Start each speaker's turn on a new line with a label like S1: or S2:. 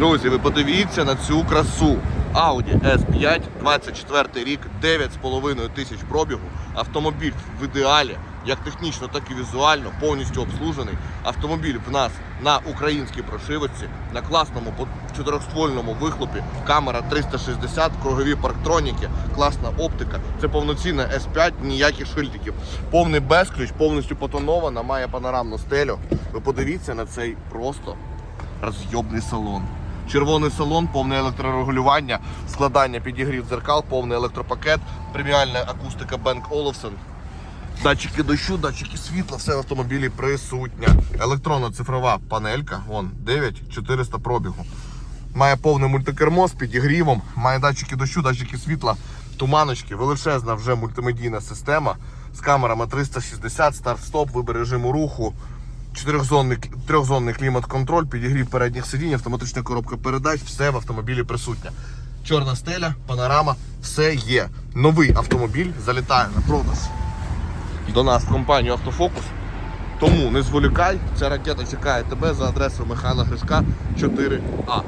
S1: Друзі, ви подивіться на цю красу. Audi S5, 24 рік, 9,5 тисяч пробігу. Автомобіль в ідеалі, як технічно, так і візуально, повністю обслужений. Автомобіль в нас на українській прошивочці, на класному чотирьохствольному вихлопі, камера 360, кругові парктроніки, класна оптика. Це повноцінна S5, ніяких шильдиків. Повний безключ, повністю потонована, має панорамну стелю. Ви подивіться на цей просто розйобний салон. Червоний салон, повне електрорегулювання, складання підігрів дзеркал, повний електропакет, преміальна акустика Bang Olufsen. Датчики дощу, датчики світла, все в автомобілі присутнє. Електронна цифрова панелька, вон 9400 пробігу. Має повне мультикермо з підігрівом, має датчики дощу, датчики світла, туманочки, величезна вже мультимедійна система з камерами 360, старт-стоп, вибір режиму руху, чотирьохзонний, трьохзонний клімат-контроль, підігрів передніх сидінь, автоматична коробка передач, все в автомобілі присутнє. Чорна стеля, панорама, все є. Новий автомобіль залітає на продаж до нас в компанію Автофокус. Тому не зволікай, ця ракета чекає тебе за адресою Михайла Гришка 4А.